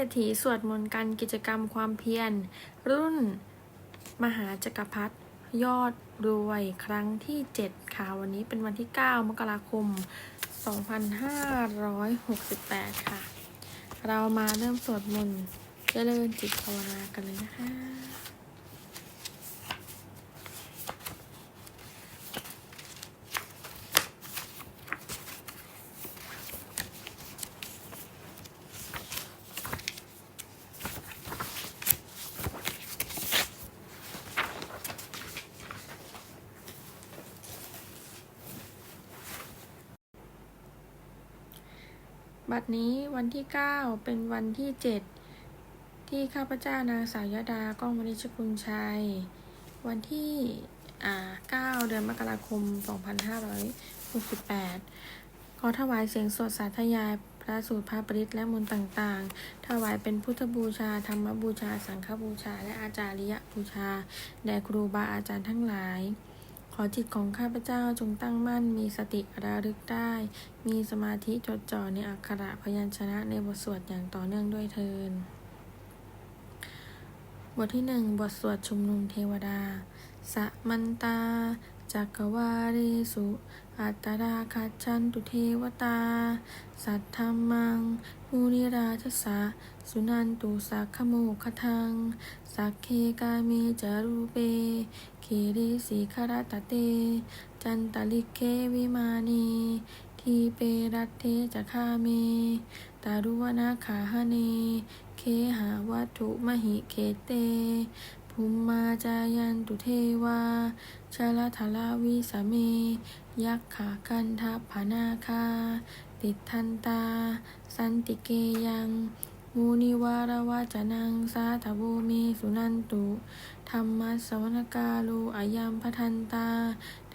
รษฐีสวดมนต์กันกิจกรรมความเพียร รุ่น มหาจักรพรรดิยอดรวยครั้งที่ 7 ค่ะ วันนี้เป็นวันที่ 9 มกราคม 2568 ค่ะ เรามาเริ่มสวดมนต์เจริญจิตภาวนากันเลยนะคะ บัดนี้วันที่ 9 เป็นวันที่ 7 ที่ข้าพเจ้านางสาวยดาก้องวณิชกุลชัย วันที่อ่า9เดือนมกราคม 2568 ขอถวายเสียงสวดสาธยายพระสูตรพระปริตและมนต์ต่างๆ ถวายเป็นพุทธบูชา ธรรมบูชา สังฆบูชา และอาจาริยบูชา แด่ครูบาอาจารย์ทั้งหลาย อจิตของข้าพเจ้าจงตั้งมั่น มีสติระลึกได้ มีสมาธิจดจ่อในอักขระพยัญชนะในบทสวดอย่างต่อเนื่องด้วยเทินบทที่หนึ่งบทสวดชุมนุมเทวดาสะมันตา จักวาเรสุ อัตตราคัจฉันตุเทวตา สัทธรรมัง มุนิราชสะ สุนันตุสักขโมคทัง สักเคกามีจารูเปเคริสีคารตเต จันตลิกเควิมานีทีเปรัตเทจะคาเมตารุวนาขาหเน เคหาวัตถุมหิเคเตภูมิมาจายันตุเทวาชาลทลาวิสเม ยักขากันทัพพนาคาติดทันตา สันติเกยัง มูนิวารวาจนังสาธโวเมสุนันตุ ธรรมัสวนกาลูอายัมพทันตา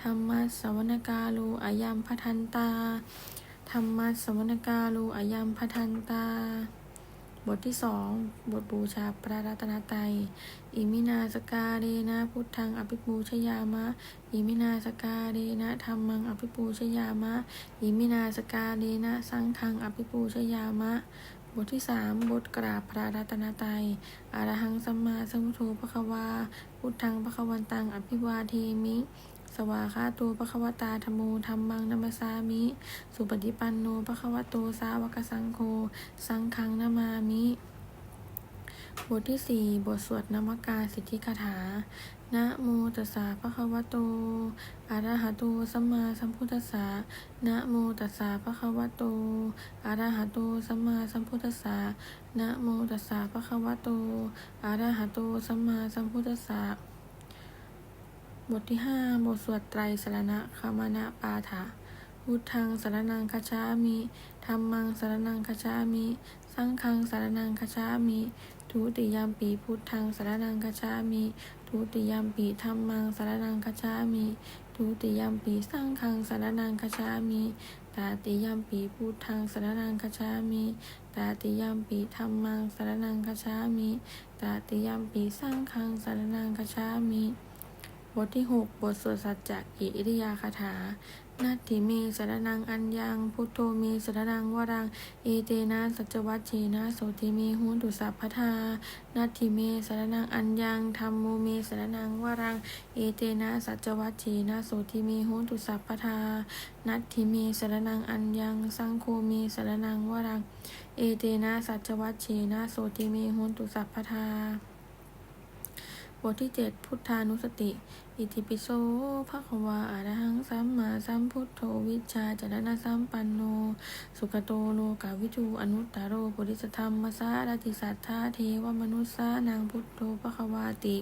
ธรรมัสวนกาลูอายัมพทันตา ธรรมัสวนกาลูอายัมพทันตา บทที่สอง บทบูชาพระรัตนตรัย อิมินาสกาเรนะพุทธังอภิปูชยามะ อิมินาสกาเรนะธรรมังอภิปูชยามะ อิมินาสกาเรนะสังฆังอภิปูชยามะ บทที่สามบทกราบพระรัตนตรัยอรหังสัมมาสัมพุทโธพระควา พุทธังพระควันตัง อภิวาเทมิ สวาคาโตพระควตาธมโมธรรมังนัมสามิ สุปฏิปันโนพระควโตสาวกสังโฆ สังฆังนามามิบทที่สี่บทสวดนมักการสิทธิคาถา นะโมตัสสะภะคะวะโต อะระหะโต สัมมาสัมพุทธัสสะ นะโมตัสสะภะคะวะโต อะระหะโต สัมมาสัมพุทธัสสะ นะโมตัสสะภะคะวะโต อะระหะโต สัมมาสัมพุทธัสสะ บทที่ห้าบทสวดไตรสรณะคามนะปาฐะพุทธังสารนังคชามิธรรมังสารนังคชามิ สังฆังสารนังคชามิ ทุติยามปีพุทธังสารนังคชามิ ทุติยามปีธรรมังสารนังคชามิทุติยามปีสังฆังสารนังคชามิตาติยามปีพุทธังสารนังคชามิตาติยามปีธรรมังสารนังคชามิตาติยามปีสังฆังสารนังคชามิบทที่ 6 บทสวดสัจจะกิริยาคาถา นัตถิเมสรนังอัญญังพุทโธเมสรนังวรัง เอเตนะสัจวัชเชนะโสติเมหุนตุสัพพทานัตถิเมสรนังอัญญังธรรมโมเมสรนังวรัง เอเตนะสัจวัชเชนะโสติเมหุนตุสัพพทานัตถิเมสรนังอัญญังสังโฆเมสรนังวรัง เอเตนะสัจวัชเชนะโสติเมหุนตุสัพพทา ทที่ 7 พุทธานุสติ อิติปิโสภะคะวาอะระหังสัมมาสัมพุทโธวิชชาจารณสัมปันโน สุขโตโลกาวิทูอนุตตรโรปุริสธรรมสารติสัทธาเทวมนุสสานางพุทโธภะคะวาติ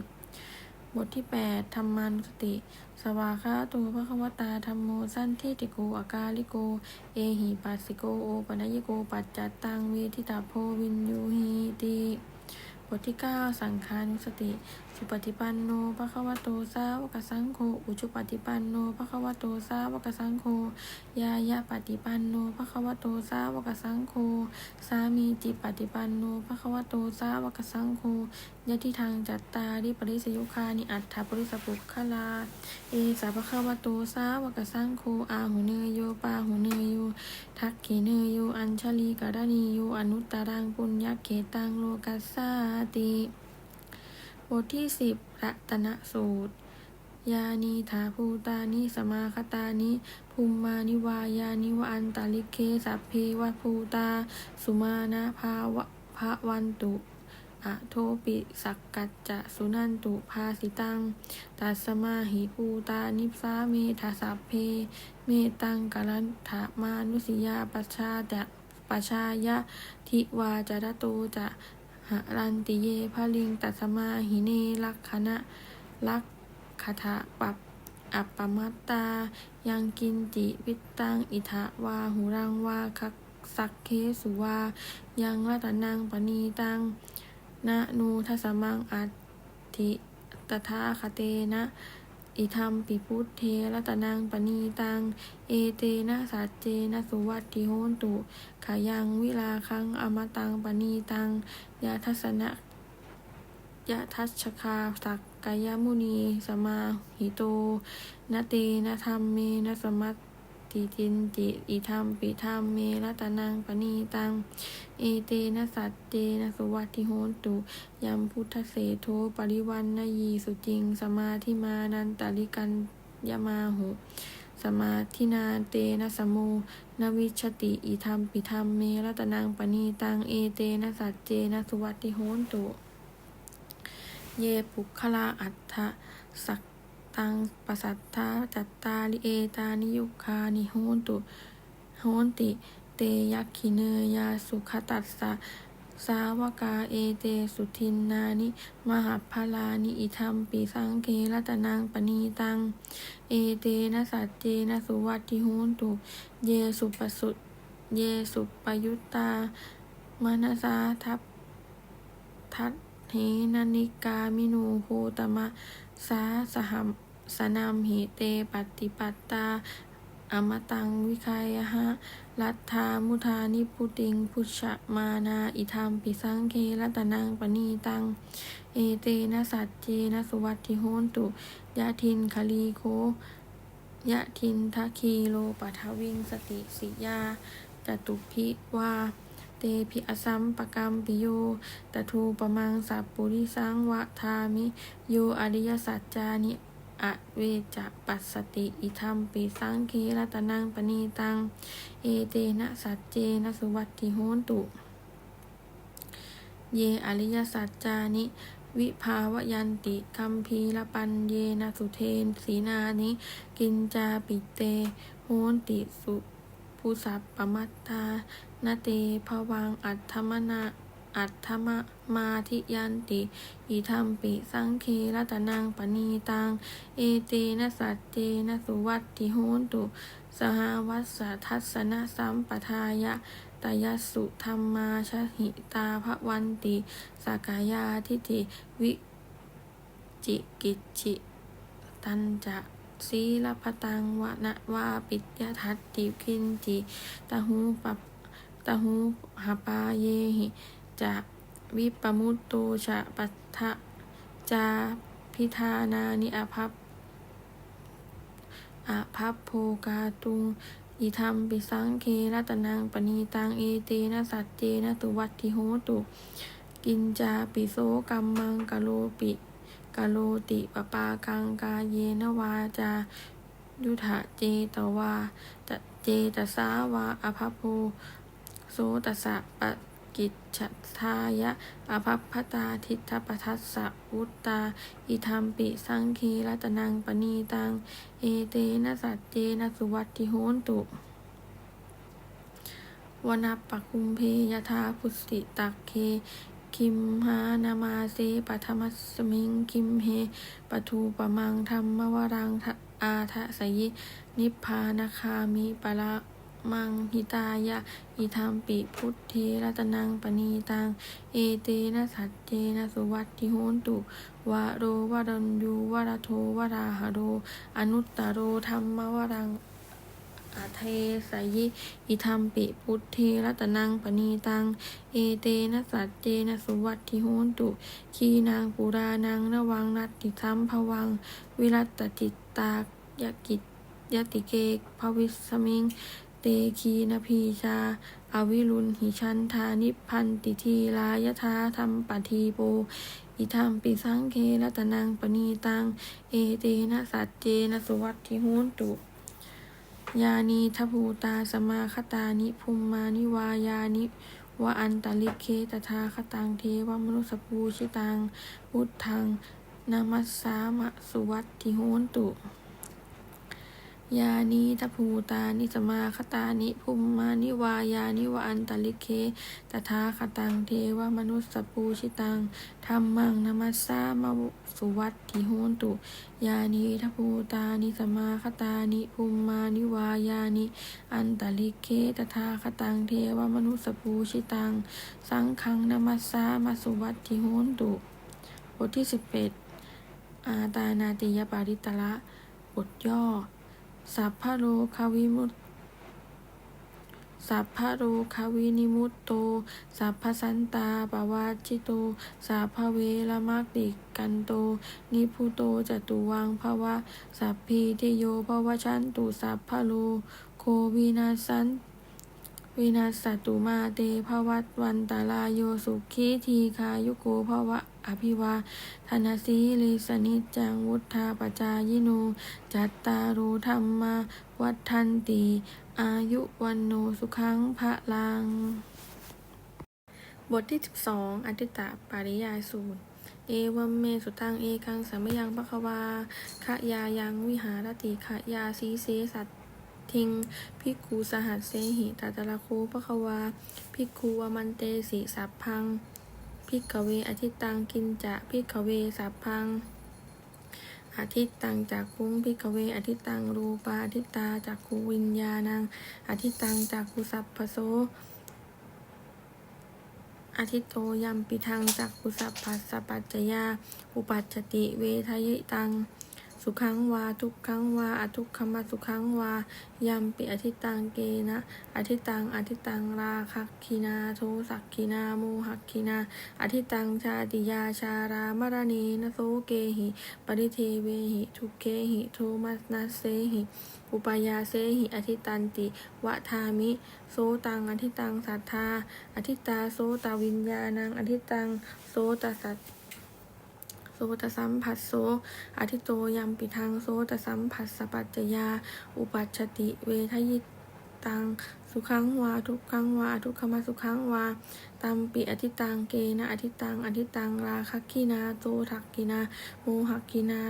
บทที่ 8 ธรรมานุสติ สวาคาโตภะควตาธรรมโมสั้นทิติโกอากาลิโก เอหิปัสสิโกโอปัญญโก ปัจจัตตังเวทิตาโพวินยูหิติ บทที่ 9 สังฆานุสติ สุปฏิปันโนภะคะวะโตสาวกสังโฆอุชุปฏิปันโนภะคะวะโตสาวกสังโฆยายะปฏิปันโนภะคะวะโตสาวกสังโฆสามีจิปฏิปันโนภะคะวะโตสาวกสังโฆยะทิทางจัตตาริปริสยุคานิอัตถปริสปุคคลา เอสาภะคะวะโตสาวกสังโฆอาหุเนยโยปาหุเนยโยทักขิเนยโยอัญชลีกรณีโยอนุตตรังปุญญเขตังโลกัสสาติ ทที่สิบรัตนสูตร ยานีถาภูตานิสมาคตานิภูมานิวายานิวอันตาลิเคสัพเพวภูตา สุมาณภาวะภะวันตุอะโทปิสักกัจจะสุนันตุภาสิตัง ตัสมาหิภูตานิสาเมทาสัพเพ เมตังกลันถามานุสิยาปชาจะปชายะทิวาจารโตจะ หะรันติเยพะลิงตัสมาหิเนลักขณะลักขทะปับอัปปมัตตา ยังกินจิวิตตังอิทะวาหุรังวาคักสักเคสุวา ยังรัตนังปณีตังนะนูทัสมังอัติตถาคเตนะ อิธรรมปิพุทเทรัตนังปณีตัง เอเตนะสัจเจนะสุวัตติโหนตุขายังวิลาคังอมตังปณีตังยาทัศนะยะทัชคาสักกายมุนี สมาหิโตนะเตนะธรรมเมนะสมัต ติจินจิอิธรรมปิธรรมเมรัตนังปณีตัง เอเตนะสัจเจนะสุวัติโหตุยัมพุทธเสโทปริวันนยีสุจิง สมาธิมานันตาลิกันยมาหุสมาธินาเตนะสมโมนวิชติอิธรรมปิธรรมเมรัตนังปณีตัง เอเตนะสัจเจนะสุวัติโหตุ เยปุคลาอัฏฐสัก ตังปสัตถาจัตตาลิเอตานิยุคานิโหนตุโหนติ เตยักขิเนยาสุขตัสสะสาวกาเอเตสุทินนานิ มหัพลานิอิธรรมปิสังเครัตนังปณีตัง เอเตนะสัจเจนะสุวัติโหนตุเยสุปสุเยสุปยุตตามนสาทัพทัตเหนนิกามินูโหตมะ สาสหสนามหิเตปฏิปัตตา อมตังวิคายหะรัตธามุทานิพุติง พุชฌมานาอิธรรมปิสังเครัตนังปณีตัง เอเตนะสัจเจนะสุวัตติโหนตุยะทินคลีโคยะทินทะคีโลปัทวิงสติสิยาจตุพิวา เตพิอสัมปกรรมปิโยตทูปมังสัพปุริสังวะทามิ โยอริยสัจจานิอเวจะปัสสติอิธรรมปิสังเครัตนังปณีตัง เอเตนะสัจเจนะสุวัตติโหนตุ เยอริยสัจจานิ วิภาวยันติคัมภีรปัญเยนะสุเทนสีนานิ กินจาปิเต โหนติสุภูสัพปมัตตา นาเตภวังอัตถมนาอัตถมะมาทิยันติอิธรรมปิสังเครัตนังปณีตัง เอเตนะสัจเจนะสุวัตติโหนตุ สหวัสสทัสนะสัมปทายะตยสุธรรมาชหิตาภวันติสกายาทิติวิจิกิจจิตันจะสีลพตังวะนะวาปิยทัตติกินจิตะหูปัป ตหูหปาเยหิจะวิปมุตโตชะปัทะจาพิธานานิอภัพอภัพโภกาตุง อิธรรมปิสังเครัตนังปณีตังเอเตนะสัจเจนะตุวัติโหตุ กินจาปิโสกัมมังกะโลปิกะโลติปปากังกาเยนวาจา ยุทธะเจตวาตะเจตสาวาอภัพโพ โสตัสะปะกิจฉทายะอภัพพตาทิทปทัสสะวุตตา อิธรรมปิสังคีรัตนังปณีตัง เอเตนะสัจเจนะสุวัตติโหนตุวนัปปคุมเพยทาพุสติตักเค คิมหานามาเซปัทมัสมิง คิมเฮปทูปมังธรรมวรังอาทะสยิ นิพพานคามิปะละ มังหิตายะอิธรรมปิพุทเทรัตนังปณีตัง เอเตนะสัจเจนะสุวัตติโหนตุวะโรวรัญยูวะระโทวะราหโรอนุตตโรธรรมวรังอาเทสยิอิทัมปิพุทเทรัตนังปณีตังเอเตนะสัจเจนะสุวัตถิโหนตุขีนางปุรานังระวังนัตติสัมภวัง วิรัตจิตตายกิจยติเกกภวิสมิง เตคีนพีชาอวิรุณหิชันธานิพันติทีลายธาธรรมปทีโป อิทัมปิสังเครัตนังปณีตัง เอเตนะสัจเจนะสุวัตถิโหนตุยานีทภูตาสมาคตานิภูมมานิวายานิวะอันตลิเคตถาคตังเทวมนุสปูชิตังพุทธังนามัสสามะสุวัตถิโหนตุ ยานีทภูตานิสมาคตานิภูมมานิวายานิวอันตลิเค ตถาคตังเทวมนุสปูชิตังธรรมังนามัสสามะสุวัตถิโหนตุ ยานิทภูตานิสมาคตานิภูมมานิวายานิอันตลิเค ตถาคตังเทวมนุสปูชิตัง สังฆังนามัสสามาสุวัตถิโหนตุบทที่สิบเอ็ดอาตานาติยปาริตละบทย่อ สัพพะโรคาวิมุตสัพพะโรคาวินิมุตโต สัพพสันตาปวาจิโต สัพพเวรมากติกันโต นิพุโตจตุวังภวะ สัพพีติโยภวชันตุสัพพะโลโควินาสัน วินาสตุมาเตภวัตวันตาลาโยสุขีทีคายุโกภวะอภิวาธนาสีลิสนิจังวุธาปจายโนจัตตารุธรรมาวัฏทันติ อายุวันโนสุขังพระลัง บทที่ 12 อธิตตปาริยายสูตร เอวัมเมสุตังเอกังสัมมยังปะควาขะยายังวิหารติขะยาสีเสสัต ทิงพิกคูสหัสเสหิตาตระโคปะควาพิกคูวมันเตสิสัพพังพิกเวอธิตังกินจะพิกเวสัพพังอาทิตังจากคุ้งพิกเวอธิตังรูปาอธิตาจากคูวิญญาณังอธิตังจากคุสัพพโสอาทิตโตยัมปิทังจักขุสัพพัสสะปัจจยา อุปัจจติเวทายตัง สุขังวา ทุกขังวาอทุกขมาสุขังวายัมปิอธิตังเกนะอธิตังอธิตังราคักคินาโทสักคินาโมหักคินาอธิตังชาติยาชารามรณีนโสเกหิปริเทเวหิทุกเกหิโทมัสนัสเสหิอุปยาเสหิอธิตันติวะทามิโสตังอธิตังสัทธาอธิตาโสตวิญญาณังอธิตังโสตสัตโส ตสัมผัสโสอธิโตยัมปิทังโสตสัมผัสสปัจจยา อุปัชติเวทยิตังสุขังวาทุกขังวาทุกขมสุขังวาตัมปิอธิตังเกนะอธิตังอธิตังราคักขินาโตทักขินาโมหักขินา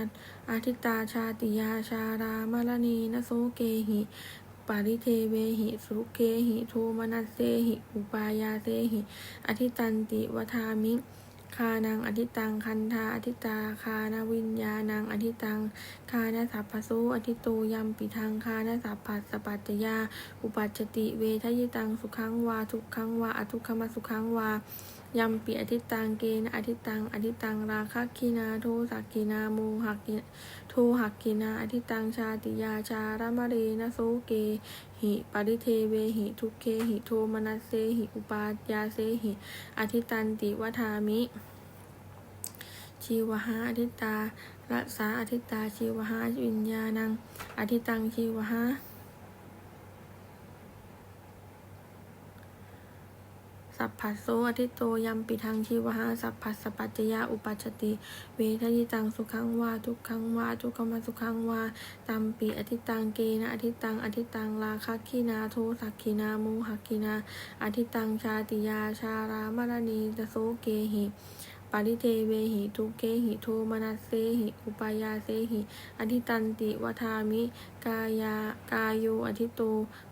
อธิตาชาติยาชารามรณีนโสเกหิปาริเทเวหิ สุเกหิ โทมนัสเสหิ อุปายาเสหิ อธิตันติวทามิ คานังอธิตังคันธาอธิตาคานาวิญญาณังอธิตังคานาสัพพสูอธิตูยัมปิทังคานาสัพพัสสปัจจยา อุปัชชติเวทยิตังสุขังวาทุกขังวาอทุกขมสุขังวา ยัมปิอธิตังเกนะอธิตังอธิตังราคักขีนาโทสักขีนาโมหักขีโทหักขีนาอธิตังชาติยาชารามเรนะโสเกหิปริเทเวหิทุเคหิโทมนัสเสหิอุปายาเสหิอธิตันติวทามิ ชีวหาอธิตารักษาอธิตาชีวหาวิญญาณังอธิตังชีวหา สัพพัสโสอธิโตยัมปิทังชีวหาสัพพัสสปัจจยาอุปัชติ เวทนิตังสุขังวาทุกขังวาทุกขมสุขังวาตัมปิอธิตังเกนะอธิตังอธิตังราคักขีนาโทสักขีนาโมหักขีนาอธิตังชาติยาชารามรณีตโสเกหิ ปาริเทเวหิทุเกหิโทมนัสเสหิอุปายาเสหิอธิตันติวทามิ กายากายโยอธิโต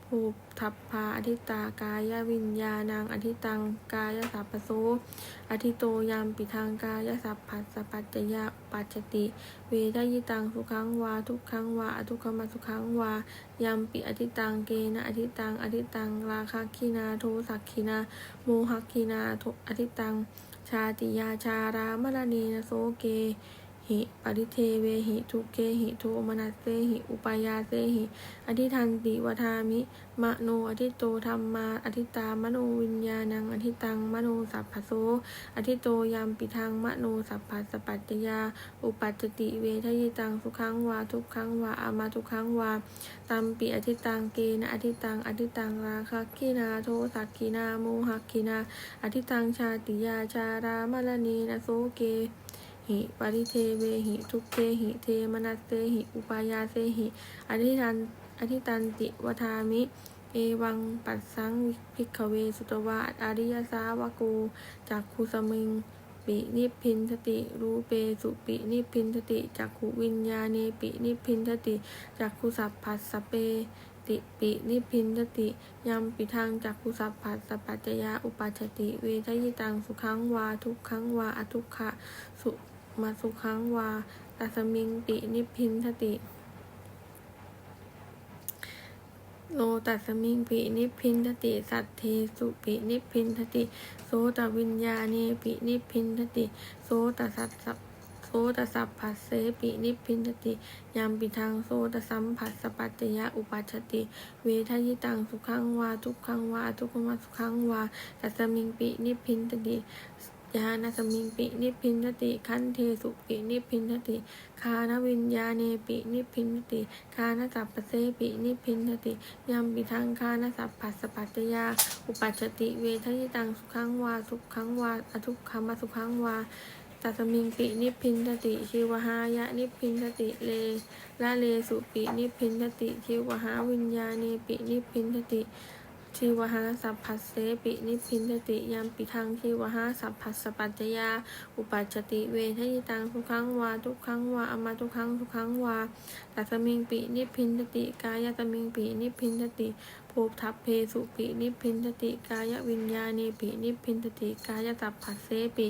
ภูทัพพาอธิตากายวิญญาณังอธิตังกายสัพพโสอธิโตยามปิทังกายสัพพัสสะปัจจยาปัจจติ เวทยิตังสุขังวาทุกขังวาอทุกขมสุขังวายัมปิอธิตังเกนะอธิตังอธิตังราคักขีนาโทสักขีนาโมหักขีนาอธิตัง ชาติยาชารามรณีนโสเก หิปริเทเวหิทุเกหิโทมนัสเสหิอุปายาเสหิอธิทันติวทามิมโนอธิโตธรรมาอธิตามโนวิญญาณังอธิตังมโนสัพพโสอธิโตยามปิทังมโนสัพพสปัจจยา อุปัจจติเวทยิตังสุขังวาทุกขังวาอามาทุกขังวาตัมปิอธิตังเกนะอธิตังอธิตังราคะกินาโทสักกินาโมหกินา อธิตังชาติยาชารามรณีนะโสเก หิปริเทเวหิทุกเกหิเทมนัสเสหิอุปายาเสหิอธิทันอธิตันติวทามิ เอวังปัสสังพิกเวสุตวะอาริยสาวกูจากคุสมิงปินิพพินทติ รูเปสุปินิพพินทติจักขุวิญญาเนปินิพพินทติจักขุสัพพัสสเปติปินิพพินทติยัมปิทังจักขุสัพพัสสปัจจยาอุปัชติ เวทยิตังสุขังวาทุกขังวาอทุกขะสุ มาสุขังวาตัสมิงปินิพพินทติโลตัสมิงปินิพพินทติสัตเทสุปินิพพินทติโสตวิญญาเนปินิพพินทติโสตสัสสะโสตสัพพัสเสปินิพพินทติยามปิทังโสตสัมผัสสปัจจยะอุปัชติ เวทยิตังสุขังวาทุกขังวาทุกขมสุขังวาตัสมิงปินิพพินทติ ยานาสมิงปินิพินติขันเทสุปินิพินติคานวิญญาเนปินิพินติคานสัพพเสปินิพินติยามปิทังคานสัพพัสสปัจจยา อุปัชติเวทยิตังสุขังวาทุกขังวาอทุกขมสุขังวาตัสมิงปินิพินติชิวหายะนิพินติเลละเลสุปินิพินติชิวหาวิญญาเนปินิพินติ ชีวหาสัพพัสเสปินิพินติยามปิทังชีวหาสัพพัสสปัจจยา อุปัชติเวทยิตังทุกขังวาทุกขังวาอมาทุกขังทุกขังวาตัสมิงปินิพินติกายตมิงปินิพินติโภทัพเพสุปินิพินติกายวิญญาณีปินิพินติกายสัพพัสเสปิ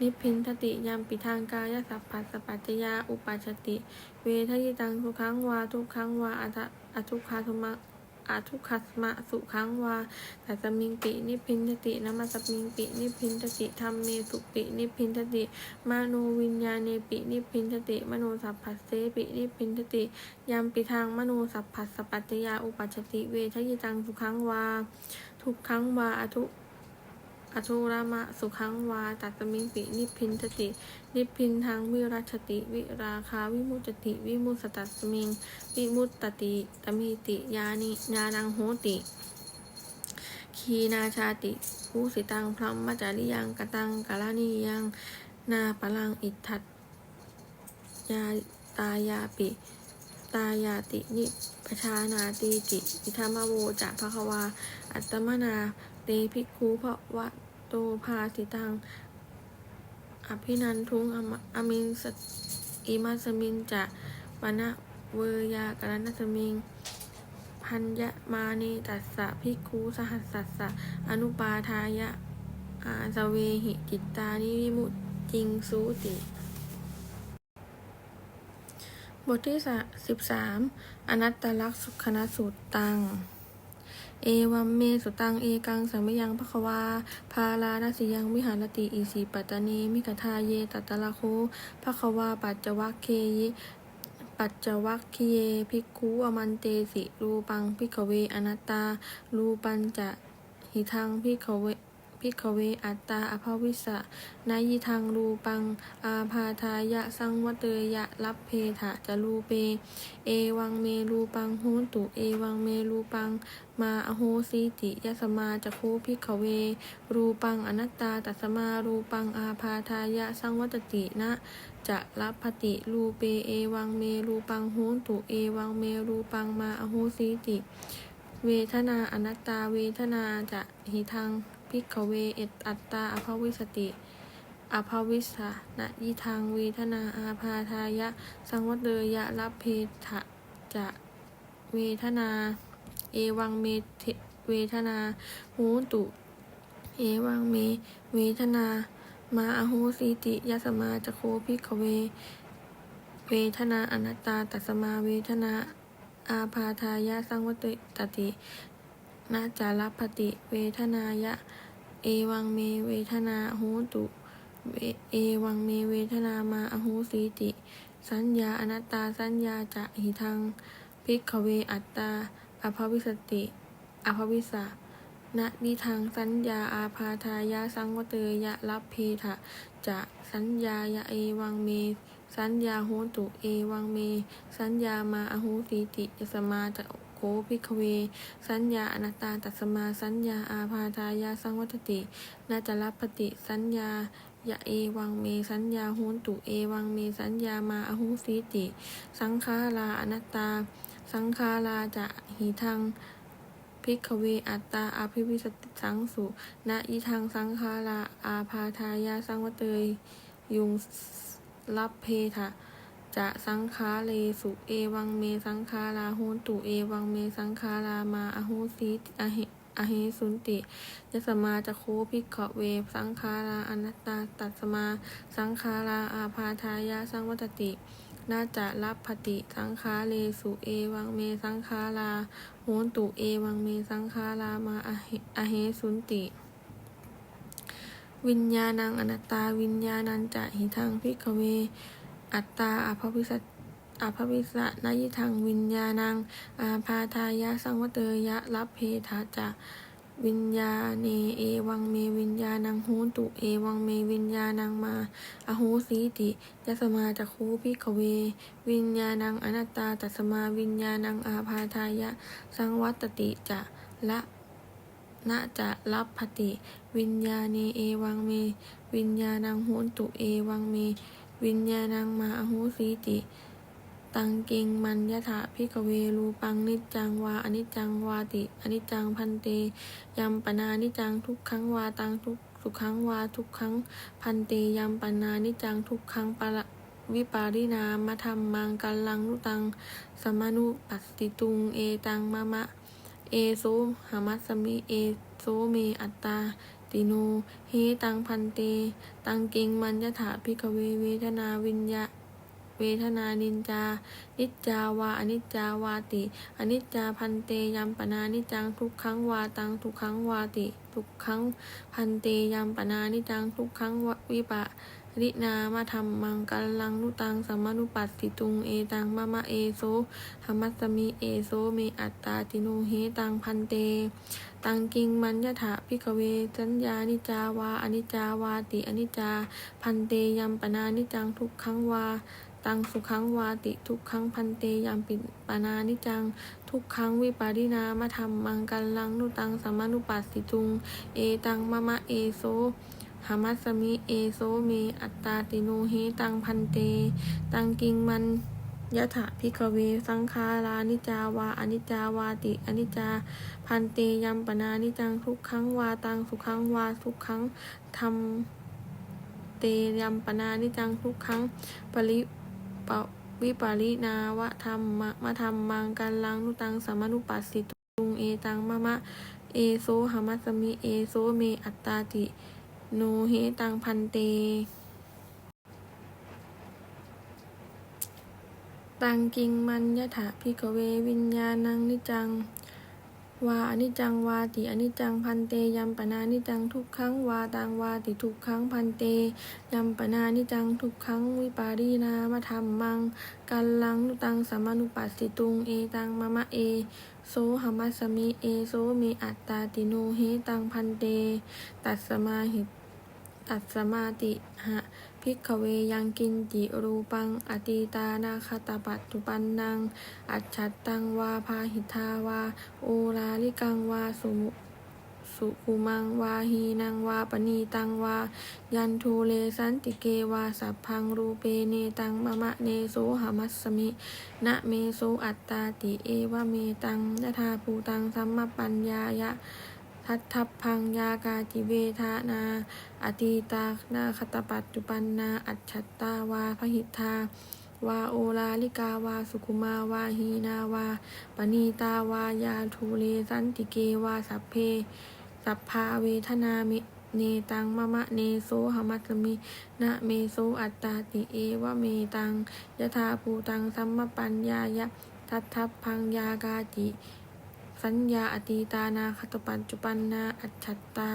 นิพินติยามปิทางกายสัพพัสสปัจจยา อุปัชติ เวทยิตังทุกขังวาทุกขังวาอัตอทุกขาทุมะ อาทุคัสมะสุขังวาตัสมิงปินิพินทตินามัสมิงปินิพินทติธรรมเมสุปินิพินทติมโนวิญญาเนปินิพินทติมโนสัพพัสเสปินิพินทติยามปิทางมโนสัพพัสสปัจจยาอุปัชติเวทยิตังสุขังวาทุกขังวาอาทุ อทุรามะสุขังวาตัตมิงปินิพินทติ นิพินทางวิรัชติ วิราคาวิมุตติ วิมุสตัสมิง วิมุตตติตมิติยานิญาณังโหติ คีนาชาติภูสิตังพรหมจาริยังกตังกาลานียัง นาปลังอิทธัตยาตายาปิ ตายาตินิปชานาตีติอิธรรมโวจะภควา อัตมนาเตภิกขุภวะ ตภาสิตัง อภินันทุงอามินสอิมาสมินจะวนะเวยากรณสมิง พัญญมานีตัสสะภิกขุสหัสสัสสะ อนุปาทายะ อาสเวหิจิตตานิวิมุตจิงสูติ บทที่สิบสามอนัตตลักษณ์สุขณสูตรตัง เอวัมเมสุตังเอกังสัมยังพะควา พาลานาสิยังวิหารติอิสีปัตตเนมิกทาเยตัตะละโคภควาปัจจวัคเคยิปัจจวัคคีเยภิกขุอมันเตสิรูปังพิกเวอนัตตารูปัญจะหิทังพิกเว พิกเวอัตตาอภวิสสะนายิทังรูปัง อาพาทายะสังวเตยะรับเพถะจะรูเป เอวังเมรูปังโหนตุเอวังเมรูปัง มาอโหสีติยสมาจะโคพิกเว รูปังอนัตตาตัสมารูปังอาพาทายะสังวัตตินะจะรับพติรูเปเอวังเมรูปังโหนตุเอวังเมรูปังมาอโหสีติ เวทนาอนัตตาเวทนาจะหิทัง พิกเว เอตอัตตาอภวิสติอภวิสะนะยิทางเวทนาอาพาทายะ สังวัตเดยะรับเพทะจะเวทนา เอวังเมเทเวทนาโหตุ เอวังเม เวทนา มาอโหสีติยสมาจะโคพิกเว เวทนาอนัตตาตัสมาเวทนาอาพาทายะสังวัตตติ นาจารับปฏิเวทนายะ เอวังเมเวทนาโหตุเวเอวังเมเวทนามาอโหสีติ สัญญาอนัตตาสัญญาจะหิทังพิกเวอัตตาอภวิสติอภวิสะนะนิทังสัญญาอาพาทายาสังวเตยะรับเพทะจะสัญญายะเอวังเม สัญญาโหตุเอวังเม สัญญามาอโหสีติยสมาจะ โคพิกเว สัญญาอนัตตาตัสมาสัญญาอาพาทายาสังวัตตินาจะรับปฏิสัญญายะเอวังเมสัญญาโหตุเอวังเมสัญญามาอโหสีติ สังขาราอนัตตา สังขาราจะหิทังพิกเวอัตตาอาภิวิสติสังสุนะยิทังสังขาราอาพาทายาสังวเตยยุงรับเพทะ จะสังขาเลสุเอวังเมสังขาราโหนตุเอวังเมสังขารามาอโหสีอเหอเหสุนติยสมาจะโคพิกขเวสังขาราอนัตตาตัสมา สังขาราอาพาทายาสังวัตติน่าจะรับปฏิสังขาเลสุเอวังเมสังขาราโหนตุเอวังเมสังขารามาอเหอเหสุนติ วิญญาณังอนัตตาวิญญาณันจะหิทังพิกขเว อัตตาอภวิสอภวิสะนายิทังวิญญาณัง อาพาทายะสังวเตยะรับเพทาจะวิญญาเนเอวังเมวิญญาณังหนตุเอวังเมวิญญาณังมาอโหสีติยสมาจะคูพิกเว วิญญาณังอนัตตาตัสมาวิญญาณังอาพาทายะ สังวัตติจะละนะจะรับปฏิวิญญาเนเอวังเม วิญญาณังหนตุเอวังเม วิญญาณังมาอโหสีติ ตังเกงมันยะถาพิกเวรูปังนิจังวาอนิจังวาติอนิจังพันเตยัมปนานิจังทุกขังวาตังทุกสุขังวาทุกขังพันเตยัมปนานิจังทุกขังปะวิปารินามธรรมมังกัลังนุตัง สมานุปัสติตุง เอตังมะมะ เอโซหามัสสมิ เอโซเมอัตตา ติโน เฮตังพันเต ตังเกงมันยะถาพิกเวเวทนาวิญญาเวทนานินจา นิจจาวาอนิจจาวาติ อนิจจาพันเตยัมปนานิจังทุกขังวาตังทุกขังวาติ ทุกขังพันเตยัมปนานิจังทุกขังวิปะรินามาธรรมมังกัลลังนุตังสัมมนุปัสสิตุงเอตังมะมะเอโซธรรมัสสมิเอโซเมอัตตาติโนเฮตังพันเต ตังกิงมันยะถาพิกเวสัญญานิจาวาอนิจาวาติอนิจา พันเตยัมปนานิจังทุกขังวา ตังสุขังวาติทุกขังพันเตยามปิปานานิจัง ทุกขังวิปารินามะธรรมมังกัลลังนุตังสัมมานุปัสสิตุง เอตังมะมะเอโซหามัสสมิเอโซเมอัตตาติโนเฮตังพันเต ตังกิงมัน ยะถะพิกเวสังขารานิจาวาอนิจาวาติอนิจา พันเตยัมปนานิจังทุกขังวาตังสุขังวาทุกขังธรรมเตยัมปนานิจังทุกขังปริปวิปรินาวะธรรมะมะธรรมมังกันลังนุตังสมมานุปัสสิตุงเอตังมะมะเอโซหามัสสมิเอโซเมอัตตาติโนเฮตังพันเต ตังกิงมันยะถาพิกเววิญญาณังนิจัง วาอนิจังวาติอนิจังพันเตยัมปนานิจังทุกขังวาตังวาติทุกขังพันเตยัมปนานิจังทุกขังวิปารีนามะธรรมมังกัลลังนุตังสัมมานุปัสสิตุงเอตังมะมะเอโซหามัสมิเอโซเมอัตตาติโนเฮตังพันเต ตัสสมาหิตัสมาติหะ พิกขเวยังกินจิรูปัง อตีตานาคตปัจจุปันนังอัจฉัตตังวาพาหิทาวาโอลาลิกังวาสุสุกุมังวาหีนังวาปณีตังวา ยันทูเลสันติเกวาสัพพังรูเปเนตังมะมะเนโสหมัสสมิ นะเมโสอัตตาติเอวะเมตังยะธาภูตังสัมมปัญญายะ ทัตทัพพังยากาจิเวทานา อตีตานาคตปัจจุปันนาอัจฉัตตาวาพหิทธาวาโอลาลิกาวาสุกุมาวาหีนาวาปณีตาวายาทูเลสันติเกวาสัพเพ สัพพาเวทนามิเนตังมะมะเนโสหมัสมินะเมโสอัตตาติเอวะเมตังยะธาภูตังสัมมปัญญายะทัตทัพพังยากาจิ สัญญาอตีตานาคตปัจจุปันนาอัจฉัตตา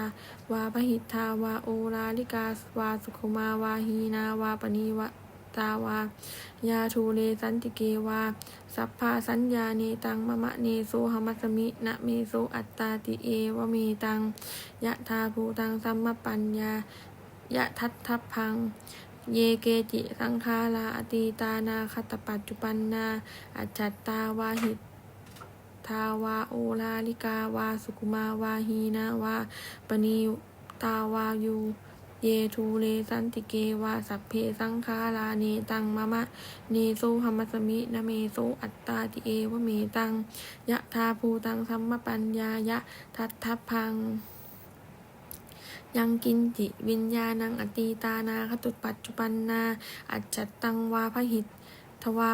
วาพหิทธาวาโอลาลิกาวาสุขุมาวาหีนาวาปณีวะตาวายาทูเลสันติเกวา สัพพาสัญญาเนตังมะมะเนโซหมัสมินะเมโซอัตตาติเอวเมตังยะทาภูตังสัมมปัญญายะทัตทัพพัง เยเกจิสังขาราอตีตานาคตปัจจุปันนา อัจฉัตตาวาหิต ทาวาโอลาลิกาวาสุกุมาวาหีนาวาปณีตาวายูเยทูเลสันติเกวาสัพเพสังขาราเนตังมะมะ เนโซหมัสสมินะเมโซอัตตาติเอวะเมตัง ยะทาภูตังสัมมปัญญายะทัตทัพพัง ยังกินจิวิญญาณังอตีตานาคตุปัจจุปันนา อัจจัตตังวาพหิตทวา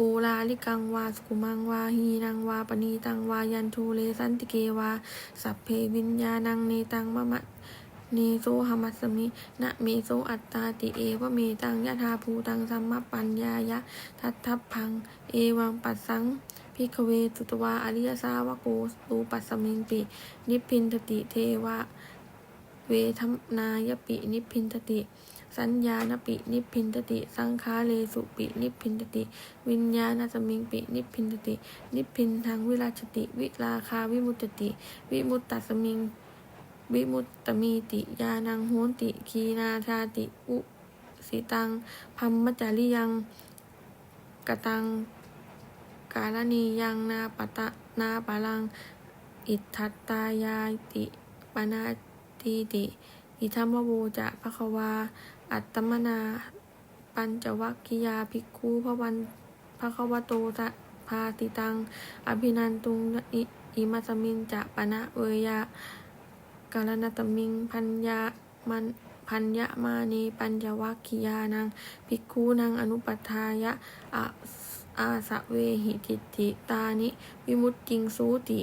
อลาลิกังวาสกุมังวาหีนังวาปณีตังวายันทูเลสันติเกวา สัพเพวิญญาณังเนตังมะมะเนโซหมัสมินะเมโซอัตตาติเอวะเมตังยะธาภูตังสัมมปัญญายะ ทัตทัพพัง เอวังปัสสังพิกเวสุตวาอริยสาวโกรูปัสสมิงปินิพพินทติเทวะ เวทนายปินิพพินทติ สัญญาณปินิพพินทติ สังขาเลสุปินิพพินทติ วิญญาณสมิงปินิพพินทติ นิพพินทางวิราชติ วิราคาวิมุตติ วิมุตตัสมิง วิมุตตมีติยานังโหนติ คีนาชาติ อุสิตังพัมมจาริยังกตัง กาลนียังนาปะตะนาปะลัง อิทัตตายาติปนาทีติ อิทัมมโวจะภควา อัตตมนา ปัญจวัคคิยาภิกขุพระวันภควโตตะพาติตัง อภินันตุงอิอิมัสมินจะปะนะเวยะกาลนตมิง พัญญามันพัญญมานีปัญจวัคคิยานังภิกขุนังอนุปัฏฐายะอะอาสะเวหิจิตติตานิ วิมุตติงสูติ